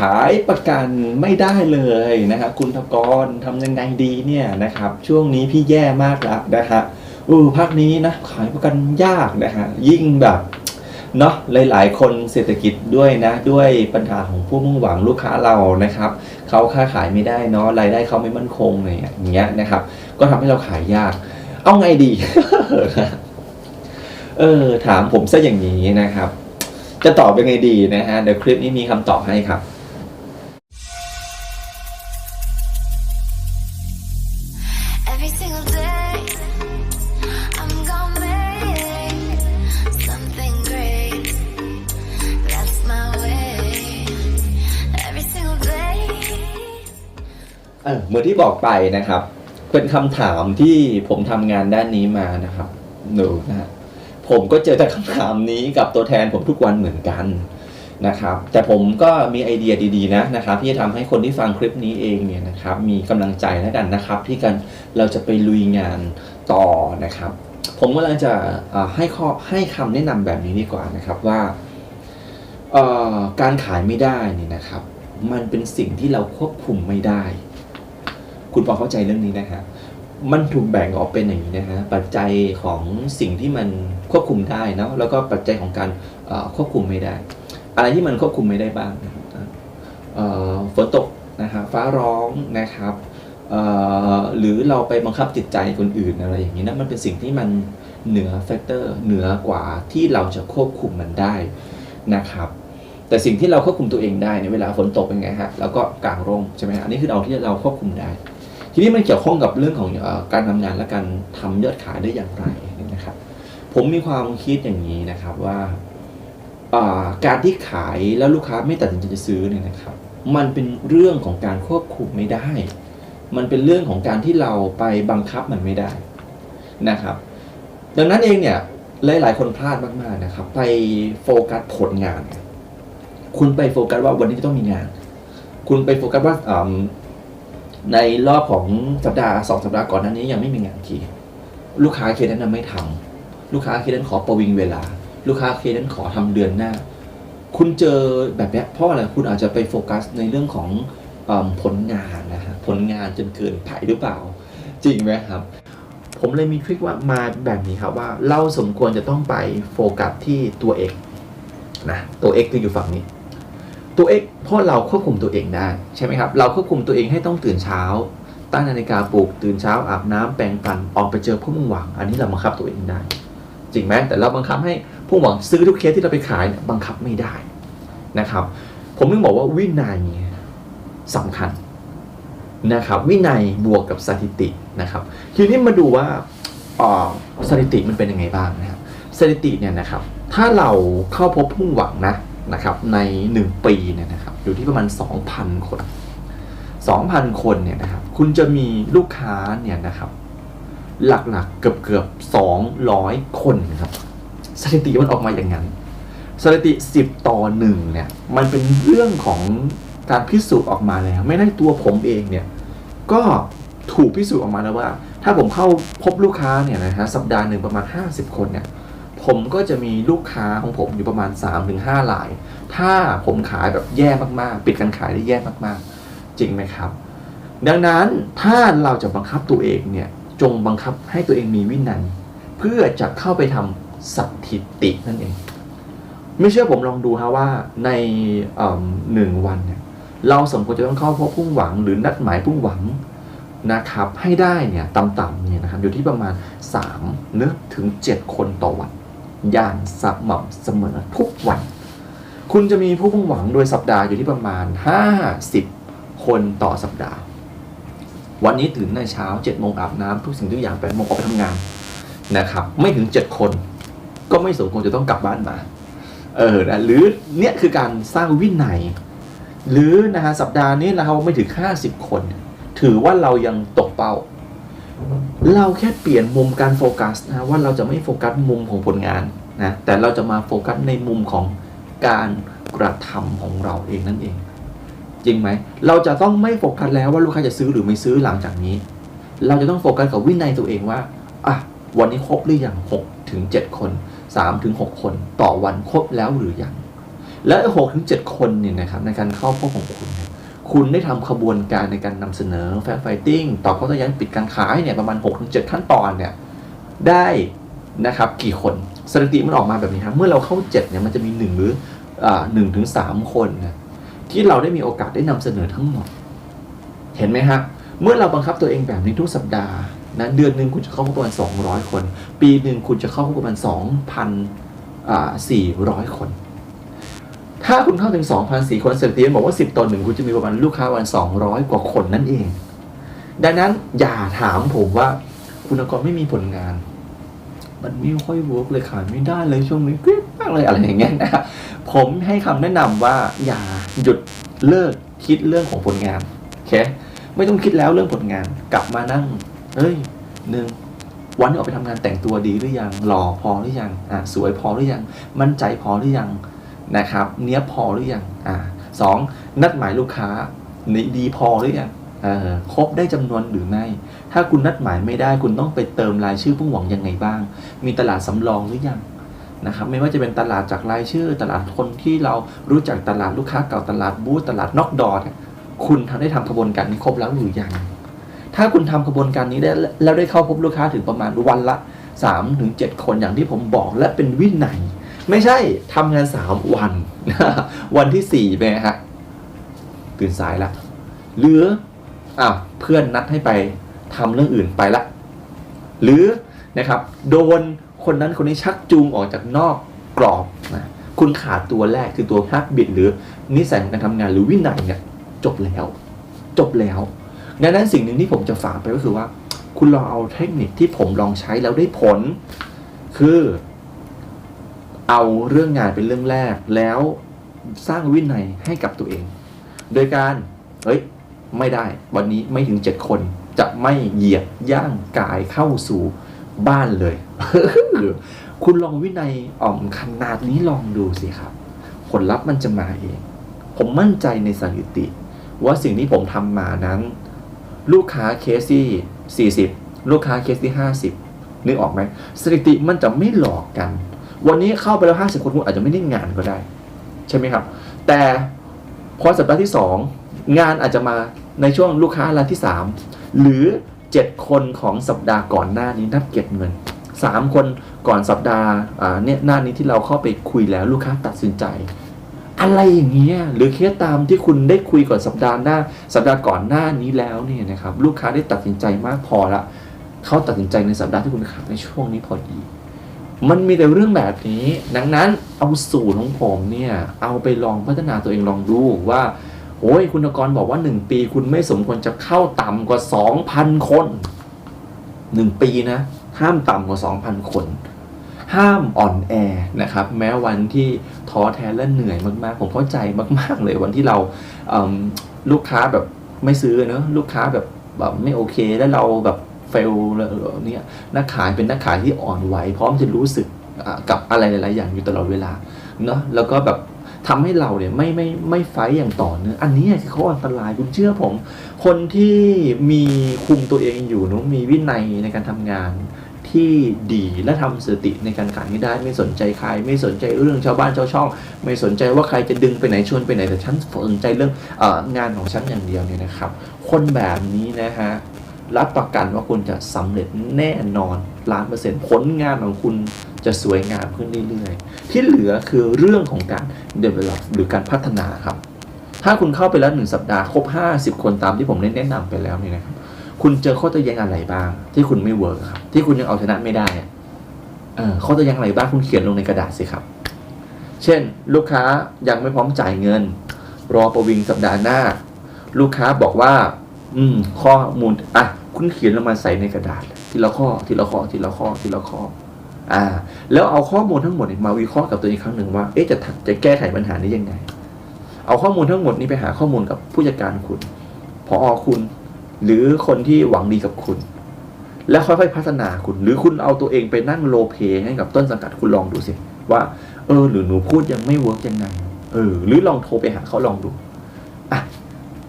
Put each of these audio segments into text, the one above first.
ขายประกันไม่ได้เลยนะครับคุณทกรทำยังไงดีเนี่ยนะครับช่วงนี้พี่แย่มากแล้วนะฮะอือภาคนี้นะขายประกันยากนะฮะยิ่งแบบเนาะหลาย ๆ คนเศรษฐกิจด้วยนะ ด้วยปัญหาของผู้มุ่งหวังลูกค้าเรานะครับเขาค้าขายไม่ได้เนาะรายได้เขาไม่มั่นคงอะไรอย่างเงี้ยนะครับ ก็ทำให้เราขายยาก เอาไงดี เออ ถามผมซะอย่างนี้นะครับ จะตอบยังไงดีนะฮะเดี๋ยวคลิปนี้มีคำตอบให้ครับ มือนที่บอกไปนะครับ เป็นคำถามที่ผมทำงานด้านนี้มานะครับหนูนะฮะผมก็เจอแต่คำถามนี้กับตัวแทนผมทุกวันเหมือนกันนะครับ แต่ผมก็มีไอเดียดีๆนะนะครับ ที่จะทำให้คนที่ฟังคลิปนี้เองเนี่ยนะครับ มีกำลังใจแล้วกันนะครับ ที่กันเราจะไปลุยงานต่อนะครับ ผมกำลังจะอ่อให้ข้อให้คำแนะนำแบบนี้ดีกว่านะครับว่าอ่อการขายไม่ได้เนี่ยนะครับ มันเป็นสิ่งที่เราควบคุมไม่ได้ คุณพอเข้าใจเรื่องนี้นะฮะมันถูกแบ่งออกเป็นอย่างนี้นะฮะปัจจัยของสิ่งที่มันควบคุมได้เนาะแล้วก็ปัจจัยของการควบคุมไม่ได้ อะไรที่มันควบคุมไม่ได้บ้างฝนตกนะฮะฟ้าร้องนะครับหรือเราไปบังคับจิตใจคนอื่นอะไรอย่างนี้นะมันเป็นสิ่งที่มันเหนือแฟกเตอร์เหนือกว่าที่เราจะควบคุมมันได้นะครับ แต่สิ่งที่เราควบคุมตัวเองได้ในยเวลาฝนตกเป็นไงฮะแล้วก็กางร่มใช่ไหมฮะอันนี้คือเอาที่เราควบคุมได้ ทีนี้มันเกี่ยวข้องกับเรื่องของอการทำงานและการทำยอดขายได้อย่างไรนะครับ ผมมีความคิดอย่างนี้นะครับว่าการที่ขายแล้วลูกค้าไม่ตัดสินใจจะซื้อเนี่ยนะครับ มันเป็นเรื่องของการควบคุมไม่ได้ มันเป็นเรื่องของการที่เราไปบังคับมันไม่ได้นะครับ ดังนั้นเองเนี่ยหลาย ๆ คนพลาดมาก ๆ นะครับ ไปโฟกัสผลงาน คุณไปโฟกัสว่าวันนี้จะต้องมีงาน คุณไปโฟกัสว่า ในรอบของสัปดาห์สองสัปดาห์ก่อนหนั้นนี้ยังไม่มีงานทีลูกค้าเคสนั้นไม่ทำลูกค้าเคสนั้นขอประวิงเวลา ลูกค้าเคสนั้นขอทำเดือนหน้า คุณเจอแบบนี้เพราะอะไรคุณอาจจะไปโฟกัสในเรื่องของอผลงานนะฮะผลงานจนเกินไปหรือเปล่า จริงไหมครับ ผมเลยมีทริคว่ามาแบบนี้ครับว่า เราสมควรจะต้องไปโฟกัสที่ตัวเอกนะตัวเอกคืออยู่ฝั่งนี้ ตัวเองเพราะเราควบคุมตัวเองได้ใช่ไหมครับ เราควบคุมตัวเองให้ต้องตื่นเช้า ตั้งนาฬิกาปลุกตื่นเช้าอาบน้ำแปรงฟันออกไปเจอผู้มุ่งหวัง อันนี้เราบังคับตัวเองได้ จริงไหมแต่เราบังคับให้ผู้หวังซื้อทุกเคสที่เราไปขายบังคับไม่ได้นะครับ ผมถึงบอกว่าวินัยสำคัญนะครับวินัยบวกกับสถิตินะครับทีนี้มาดูว่าอ่าสถิติมันเป็นยังไงบ้างนะครับสถิติเนี่ยนะครับ ถ้าเราเข้าพบผู้หวังนะ นะครับใน 1 ปีเนี่ยนะครับอยู่ที่ประมาณ 2,000 คน 2,000 คนเนี่ยนะครับคุณจะมีลูกค้าเนี่ยนะครับหลักๆเกือบเกือบ200 คนครับสถิติมันออกมาอย่างนั้นสถิติ 10 ต่อ1เนี่ยมันเป็นเรื่องของการพิสูจน์ออกมาแล้ว ไม่ได้ตัวผมเองเนี่ยก็ถูกพิสูจน์ออกมาแล้วว่า ถ้าผมเข้าพบลูกค้าเนี่ยนะฮะสัปดาห์หนึ่งประมาณ 50 คนเนี่ย ผมก็จะมีลูกค้าของผมอยู่ประมาณ 3-5ราย ถ้าผมขายแบบแย่มากๆ ปิดการขายได้แย่มากๆ จริงไหมครับ ดังนั้นถ้าเราจะบังคับตัวเองเนี่ยจงบังคับให้ตัวเองมีวินัยเพื่อจะเข้าไปทำสถิตินั่นเอง ไม่เชื่อผมลองดูฮะว่าในเอิ่มหนึ่งวันเนี่ยเราสมควรจะต้องเข้าพบผู้หวังหรือนัดหมายผู้หวังนะครับให้ได้เนี่ยต่ำๆเนี่ยนะครับอยู่ที่ประมาณ 3 เนื้อถึง 7 คนต่อวัน อย่างสม่ำเสมอทุกวัน คุณจะมีผู้มุ่งหวังโดยสัปดาห์อยู่ที่ประมาณ 50 คนต่อสัปดาห์ วันนี้ตื่นในเช้า7โมงอาบน้ำทุกสิ่งทุกอย่าง8โมงออกไปทำงานนะครับ ไม่ถึง 7 คน ก็ไม่สมควรจะต้องกลับบ้านมา เออนะหรือเนี่ยคือการสร้างวินัย หรือนะฮะสัปดาห์นี้เราไม่ถึง 50 คน ถือว่าเรายังตกเป้า เราแค่เปลี่ยนมุมการโฟกัสนะว่าเราจะไม่โฟกัสมุมของผลงานนะแต่เราจะมาโฟกัสในมุมของการกระทำของเราเองนั่นเอง จริงไหม เราจะต้องไม่โฟกัสแล้วว่าลูกค้าจะซื้อหรือไม่ซื้อหลังจากนี้ เราจะต้องโฟกัสกับวินัยตัวเองว่าอะวันนี้ครบหรือยัง6ถึง7คน3ถึง6คนต่อวันครบแล้วหรือยังและหกถึงเจ็ดคนเนี่ยนะครับในการเข้าพบของคุณ คุณได้ทำขบวนการในการนำเสนอแฟร์ไฟติ้งตอบข้อโต้แย้งปิดการขายเนี่ยประมาณ6กถึงเขั้นตอนเนี่ยได้นะครับกี่คนสถิติมันออกมาแบบนี้ครับเมื่อเราเข้า7เนี่ยมันจะมี1หรืออ่าหนึ่งถึงสามคนนะที่เราได้มีโอกาสได้นำเสนอทั้งหมด เห็นไหมฮะเมื่อเราบังคับตัวเองแบบนี้ทุกสัปดาห์นะเดือนหนึ่งคุณจะเข้าพบประมาณ200 คน ปีหนึ่งคุณจะเข้าพบประมาณ2,400 คน ถ้าคุณเข้าถึง 2,004 คนสถิติบอกว่า 10 ต่อหนึ่งคุณจะมีประมาณลูกค้าวัน 200 กว่าคนนั่นเอง ดังนั้นอย่าถามผมว่าคุณกรไม่มีผลงาน มันไม่ค่อยเวิร์กเลยขายไม่ได้เลยช่วงนี้กริ๊บมากเลยอะไรอย่างเงี้ยนะครับผมให้คำแนะนำว่าอย่าหยุดเลิกคิดเรื่องของผลงานโอเคไม่ต้องคิดแล้วเรื่องผลงานกลับมานั่งเอ้ยหนึ่งวันที่ออกไปทำงานแต่งตัวดีหรือยังหล่อพอหรือยังอะสวยพอหรือยัง มั่นใจพอหรือยัง นะครับ เนี้ยพอหรือยังอ่าสองนัดหมายลูกค้านี่ดีพอหรือยังครบได้จำนวนหรือไม่ ถ้าคุณนัดหมายไม่ได้คุณต้องไปเติมรายชื่อผู้หวังยังไงบ้าง มีตลาดสำรองหรือยังนะครับ ไม่ว่าจะเป็นตลาดจากรายชื่อ ตลาดคนที่เรารู้จักตลาดลูกค้าเก่าตลาดบูธตลาดนอกดอเนี่ยคุณทำได้ทำกระบวนการนี้ครบแล้วหรือยัง ถ้าคุณทำกระบวนการนี้ได้แล้วได้เข้าพบลูกค้าถึงประมาณวันละ3ถึง7คนอย่างที่ผมบอกและเป็นวินัย ไม่ใช่ทำงาน3วัน วันที่4ไปฮะตื่นสายละหรืออะเพื่อนนัดให้ไปทำเรื่องอื่นไปละหรือนะครับโดนคนนั้นคนนี้ชักจูงออกจากนอกกรอบนะคุณขาดตัวแรกคือตัวฮักบิดหรือนิสัยของการทำงานหรือวินัยเนี่ยจบแล้ว จบแล้วดังนั้นสิ่งหนึ่งที่ผมจะฝากไปก็คือว่า คุณลองเอาเทคนิคที่ผมลองใช้แล้วได้ผล คือ เอาเรื่องงานเป็นเรื่องแรก แล้วสร้างวินัยให้กับตัวเอง โดยการเฮ้ยไม่ได้ วันนี้ไม่ถึงเจ็ดคนจะไม่เหยียบย่างกายเข้าสู่บ้านเลย คุณลองวินัยอ่อมขนาดนี้ลองดูสิครับ ผลลัพธ์มันจะมาเอง ผมมั่นใจในสถิติ ว่าสิ่งที่ผมทำมานั้น ลูกค้าเคสที่ 40 ลูกค้าเคสที่ 50 นึกออกไหมสถิติมันจะไม่หลอกกัน วันนี้เข้าไปแล้ว50คนคุณอาจจะไม่ได้งานก็ได้ ใช่ไหมครับ แต่พอสัปดาห์ที่2งานอาจจะมาในช่วงลูกค้ารายที่3หรือ7คนของสัปดาห์ก่อนหน้านี้นัดเก็บเงิน3คนก่อนสัปดาห์อ่าเนี่ยหน้านี้ที่เราเข้าไปคุยแล้วลูกค้าตัดสินใจ อะไรอย่างเงี้ยหรือเคสตามที่คุณได้คุยก่อนสัปดาห์หน้า สัปดาห์ก่อนหน้านี้แล้วเนี่ยนะครับลูกค้าได้ตัดสินใจมากพอละเขาตัดสินใจในสัปดาห์ที่คุณขายในช่วงนี้พอดี มันมีแต่เรื่องแบบนี้ ดังนั้นเอาสูตรของผมเนี่ย เอาไปลองพัฒนาตัวเองลองดูว่าโอ้ยคุณกรบอกว่า 1 ปีคุณไม่สมควรจะเข้าต่ำกว่า 2,000 คน 1 ปีนะ ห้ามต่ำกว่า 2,000 คน ห้ามอ่อนแอนะครับ แม้วันที่ท้อแท้และเหนื่อยมากๆ ผมเข้าใจมาก ๆ เลยวันที่เราเลูกค้าแบบไม่ซื้อเนอะลูกค้าแบบแบบไม่โอเค แล้วเราแบบ เฟลเนี่ยนักขายเป็นนักขายที่อ่อนไหวพร้อมจะรู้สึกกับอะไรหลาย ๆ อย่างอยู่ตลอดเวลาเนาะแล้วก็แบบทำให้เราเนี่ยไม่ไม่ไม่ไฟอย่างต่อเนื่องอันนี้คือเขาอันตรายคุณเชื่อผม คนที่มีคุมตัวเองอยู่เนอะมีวินัยในการทำงานที่ดีและทำสติในการขายให้ได้ไม่สนใจใคร ไม่สนใจเรื่องชาวบ้านชาวช่อง ไม่สนใจว่าใครจะดึงไปไหนชวนไปไหนแต่ฉันสนใจเรื่องอองานของฉันอย่างเดียวเนี่ยนะครับ คนแบบนี้นะฮะ รับประกันว่าคุณจะสำเร็จแน่นอนล้านเปอร์เซ็นต์ผลงานของคุณจะสวยงามขึ้นเรื่อยๆ ที่เหลือคือเรื่องของการ develop หรือการพัฒนาครับ ถ้าคุณเข้าไปแล้วหนึ่งสัปดาห์ครบ 50 คนตามที่ผมได้แนะนำไปแล้วนี่นะครับ คุณเจอข้อตัวย้งอะไรบ้าง ที่คุณไม่เวิร์กครับ ที่คุณยังเอาชนะไม่ได้เออข้อตัวย้งอะไรบ้างคุณเขียนลงในกระดาษสิครับ เช่น ลูกค้ายังไม่พร้อมจ่ายเงิน รอประวิงสัปดาห์หน้า ลูกค้าบอกว่า อืม ข้อมูลอะ คุณเขียนลงมาใส่ในกระดาษ ทีละข้อทีละข้อทีละข้อทีละข้ออ่า แล้วเอาข้อมูลทั้งหมดเนี่ยมาวิเคราะห์กับตัวเองครั้งหนึ่งว่า เอ๊ะจะจะแก้ไขปัญหานี้ยังไง เอาข้อมูลทั้งหมดนี้ไปหาข้อมูลกับผู้จัดการคุณพอคุณ หรือคนที่หวังดีกับคุณ แล้วค่อยๆพัฒนาคุณ หรือคุณเอาตัวเองไปนั่งโลเพให้กับต้นสังกัดคุณลองดูสิว่าเออหรือหนูพูดยังไม่เวิร์กยังไงเออหรือลองโทรไปหาเขาลองดูอะ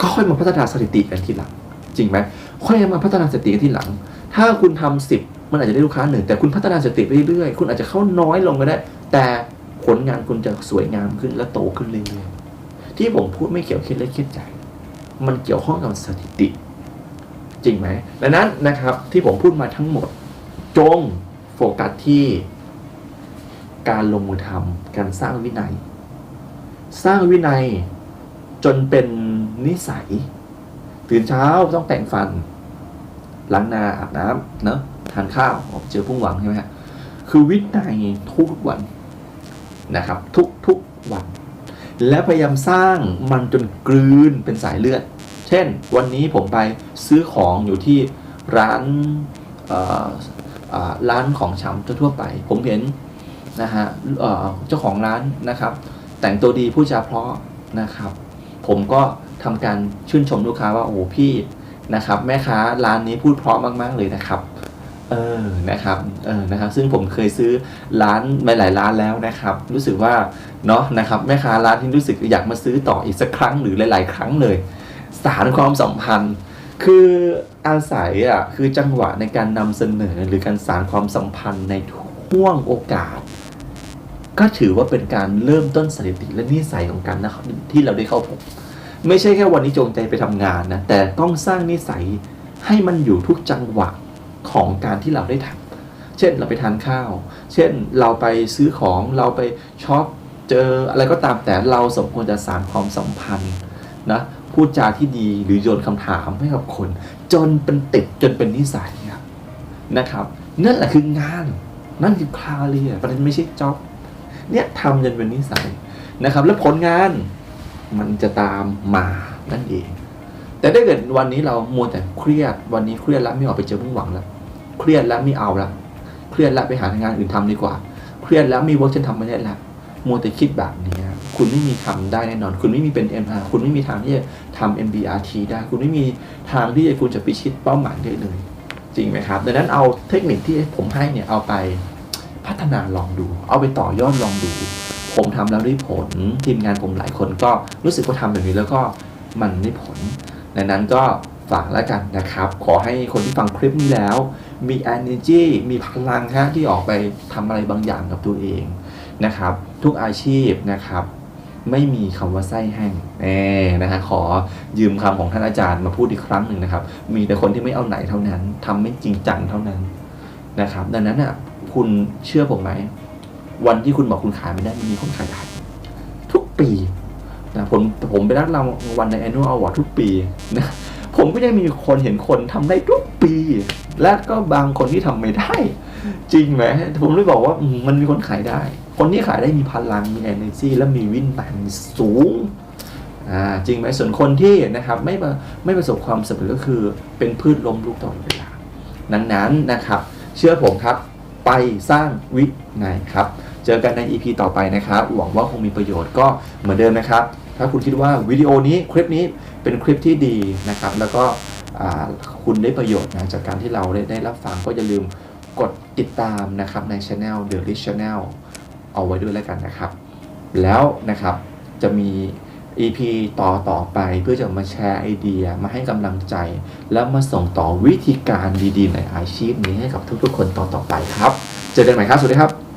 ก็ค่อยมาพัฒนาสถิติกันทีหลังจริงไหม ค่อยมาพัฒนาสติที่หลัง ถ้าคุณทำสิบมันอาจจะได้ลูกค้าหนึ่งแต่คุณพัฒนาสติไปเรื่อยๆคุณอาจจะเข้าน้อยลงก็ได้ แต่ผลงานคุณจะสวยงามขึ้นและโตขึ้นเรื่อยๆที่ผมพูดไม่เกี่ยวคิดและคิดใจ มันเกี่ยวข้องกับสถิติ จริงไหมดังนั้นนะครับที่ผมพูดมาทั้งหมด จงโฟกัสที่ การลงมือทำการสร้างวินัย สร้างวินัยจนเป็นนิสัย ตื่นเช้าต้องแต่งฟันล้างหน้าอาบน้ำเนอะทานข้าวออกเจอพุ่งหวังใช่ไหมฮะคือวินัยทุกวันนะครับ ทุกทุกวัน และพยายามสร้างมันจนกลืนเป็นสายเลือด เช่น วันนี้ผมไปซื้อของอยู่ที่ร้านร้านของชำทั่วไป ผมเห็นนะฮะเอ่อเจ้าของร้านนะครับ แต่งตัวดีผู้จาเพราะนะครับ ผมก็ ทำการชื่นชมลูกค้าว่าโอ้โหพี่นะครับแม่ค้าร้านนี้พูดเพราะมาก ๆ เลยนะครับเออนะครับเออนะครับ ซึ่งผมเคยซื้อร้านไปหลายร้านแล้วนะครับ รู้สึกว่าเนาะนะครับแม่ค้าร้านที่รู้สึกอยากมาซื้อต่ออีกสักครั้งหรือหลาย ๆ ครั้งเลยสารความสัมพันธ์ คืออาศัยอะคือจังหวะในการนำเสนอหรือการสารความสัมพันธ์ในห่วงโอกาส ก็ถือว่าเป็นการเริ่มต้นสถิติและนิสัยของกันนะครับที่เราได้เข้าพบ ไม่ใช่แค่วันนี้จงใจไปทำงานนะแต่ต้องสร้างนิสัยให้มันอยู่ทุกจังหวะของการที่เราได้ทำเช่นเราไปทานข้าว เช่นเราไปซื้อของเราไปช็อปเจออะไรก็ตามแต่เราสมควรจะสารความสัมพันธ์นะพูดจาที่ดีหรือโยนคำถามให้กับคน จนเป็นติดจนเป็นนิสัยครับนะครับนั่นแหละคืองาน นั่นคือคาเรียประเด็นไม่ใช่จ็อบเนี่ยทำจนเป็นนิสัยนะครับ แล้วผลงาน มันจะตามมานั่นเอง แต่ถ้าเกิดวันนี้เรามัวแต่เครียด วันนี้เครียดแล้วไม่ออกไปเจอพุ่งหวังแล้ว เครียดแล้วไม่เอาละเครียดแล้วไปหางานอื่นทำดีกว่า เครียดแล้วมีเวิร์กฉันทำไม่ได้ละมัวแต่คิดแบบนี้คุณไม่มีทำได้แน่นอน คุณไม่มีเป็น MR คุณไม่มีทางที่จะทำ MBRT ได้ คุณไม่มีทางที่จะคุณจะพิชิตเป้าหมายได้เลย จริงไหมครับ ดังนั้นเอาเทคนิคที่ผมให้เนี่ยเอาไปพัฒนาลองดู เอาไปต่อยอดลองดู ผมทำแล้วได้ผล ทีมงานผมหลายคนก็รู้สึกว่าทำแบบนี้แล้วก็มันได้ผลดังนั้นก็ฝากแล้วกันนะครับ ขอให้คนที่ฟังคลิปนี้แล้ว มี energy มีพลังฮะที่ออกไปทำอะไรบางอย่างกับตัวเองนะครับ ทุกอาชีพนะครับ ไม่มีคำว่าไส้แห้งแน่นะฮะขอยืมคำของท่านอาจารย์มาพูดอีกครั้งหนึ่งนะครับ มีแต่คนที่ไม่เอาไหนเท่านั้นทำไม่จริงจังเท่านั้นนะครับ ดังนั้นอะคุณเชื่อผมไหม วันที่คุณบอกคุณขายไม่ได้มีคนขายได้ทุกปีนะผมผมไปรับรางวัลใน annual award ทุกปีนะผมก็ยังมีคนเห็นคนทำได้ทุกปี และก็บางคนที่ทำไม่ได้ จริงไหมผมเลยบอกว่ามันมีคนขายได้ คนที่ขายได้มีพลังมี energy และมีวินัยสูงอ่าจริงไหมส่วนคนที่นะครับไม่ไม่ประสบความสำเร็จก็คือเป็นพืชล้มลุกตลอดเวลานั้นนั้นนะครับ เชื่อผมครับไปสร้างวินัยครับ เจอกันใน EP ต่อไปนะครับ หวังว่าคงมีประโยชน์ก็เหมือนเดิมนะครับ ถ้าคุณคิดว่าวิดีโอนี้คลิปนี้เป็นคลิปที่ดีนะครับ แล้วก็คุณได้ประโยชน์นะจากการที่เราได้ได้รับฟังก็อย่าลืมกดติดตามนะครับใน Channel The Rich Channel เอาไว้ด้วยแล้วกันนะครับ แล้วนะครับจะมี EP ต่อต่อไปเพื่อจะมาแชร์ไอเดียมาให้กำลังใจ แล้วมาส่งต่อวิธีการดีๆ ในอาชีพนี้ให้กับทุกๆคนต่อต่อไปครับ เจอกันใหม่ครับ สวัสดีครับ